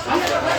Thank you.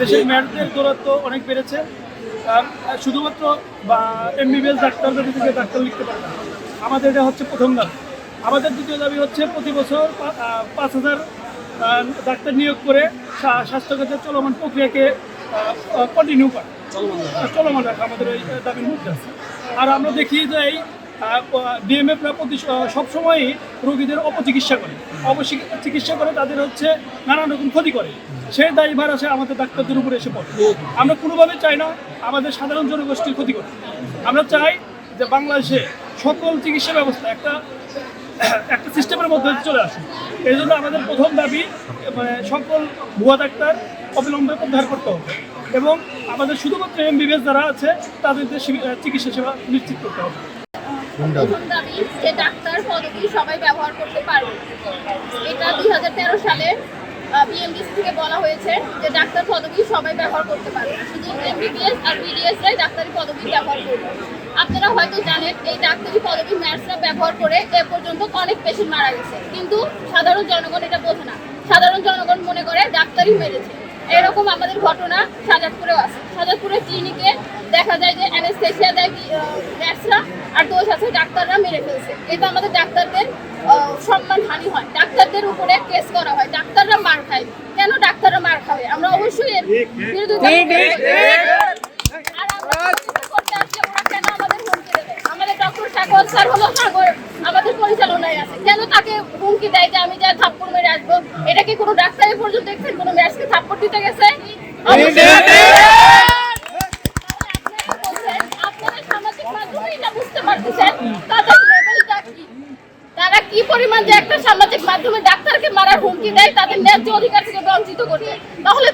দেশের মেয়াদের দূরত্ব অনেক বেড়েছে। শুধুমাত্র এমবিবিএস ডাক্তারদের থেকে ডাক্তার লিখতে পারে না। আমাদের এটা হচ্ছে প্রথম দাবি। আমাদের দ্বিতীয় দাবি হচ্ছে প্রতি বছর পাঁচ হাজার ডাক্তার নিয়োগ করে স্বা- স্বাস্থ্যখাতের চলমান প্রক্রিয়াকে কন্টিনিউ করা। চলমান রাখা আমাদের ওই দাবির মধ্যে আছে। আর আমরা দেখি যে এই ডিএমএফরা প্রতি সবসময়ই রোগীদের অপচিকিৎসা করে। চিকিৎসা করে তাদের হচ্ছে নানান রকম ক্ষতি করে। সেই দায়ভার আসে আমাদের ডাক্তারদের উপরে এসে পড়ে। আমরা কোনোভাবে চাই না আমাদের সাধারণ জনগোষ্ঠীর ক্ষতি করে আমরা চাই যে বাংলাদেশে সকল চিকিৎসা ব্যবস্থা একটা একটা সিস্টেমের মধ্যে চলে আসুন এই জন্য আমাদের প্রথম দাবি মানে সকল ভুয়া ডাক্তার অবিলম্বে উদ্ধার করতে হবে। এবং আমাদের শুধুমাত্র এমবিবিএস যারা আছে তাদেরকে সি- চিকিৎসা সেবা নিশ্চিত করতে হবে। প্রথম ডাক্তার সবাই ব্যবহার করতে পারবে। এটা দুই হাজার তেরো থেকে বলা হয়েছে যে ডাক্তার সবাই ব্যবহার করতে আর ডাক্তারি ব্যবহার করবে। আপনারা হয়তো জানেন, এই ডাক্তারি পদবি ম্যাটসরা ব্যবহার করে এ পর্যন্ত অনেক পেশেন্ট মারা গেছে। কিন্তু সাধারণ জনগণ এটা বোঝে না। সাধারণ জনগণ মনে করে ডাক্তারই মেরেছে। এরকম আমাদের ঘটনা সাজাদপুরেও আছে। সাজাদপুরের ক্লিনিকে দেখা যায় যে অ্যানেস্থেসিয়া দেয় ন্যার্সরা আর দোষ আছে ডাক্তাররা মেরে ফেলছে। এটা আমাদের ডাক্তারদের সম্মান হানি হয়। ডাক্তারদের উপরে কেস করা হয়। ডাক্তাররা মার খায়। কেন ডাক্তাররা মার খাবে? আমরা অবশ্যই এর বিরোধিতা আর আমরা করতে আসলে ওরা কেন আমাদের হুমকি দেবে? আমাদের ডক্টর সাগর স্যার হলো সাগর। আমাদের পরিচালনায় আছে। কেন তাকে হুমকি দেয় যে আমি যা থাপ্পড় মেরে আসব? এটা কি কোনো ডাক্তারের পর্যন্ত দেখছেন? কোনো ম্যাচকে থাপ্পড় দিতে গেছে আপনারা সামাজিক মাধ্যমে এটা বুঝতে পারতেছেন তাদের লেভেলটা কি তারা কি পরিমাণ যে একটা সামাজিক মাধ্যমে ডাক্তারকে মারার হুমকি দেয়, তাদের ন্যায্য অধিকার থেকে বঞ্চিত করতে। তাহলে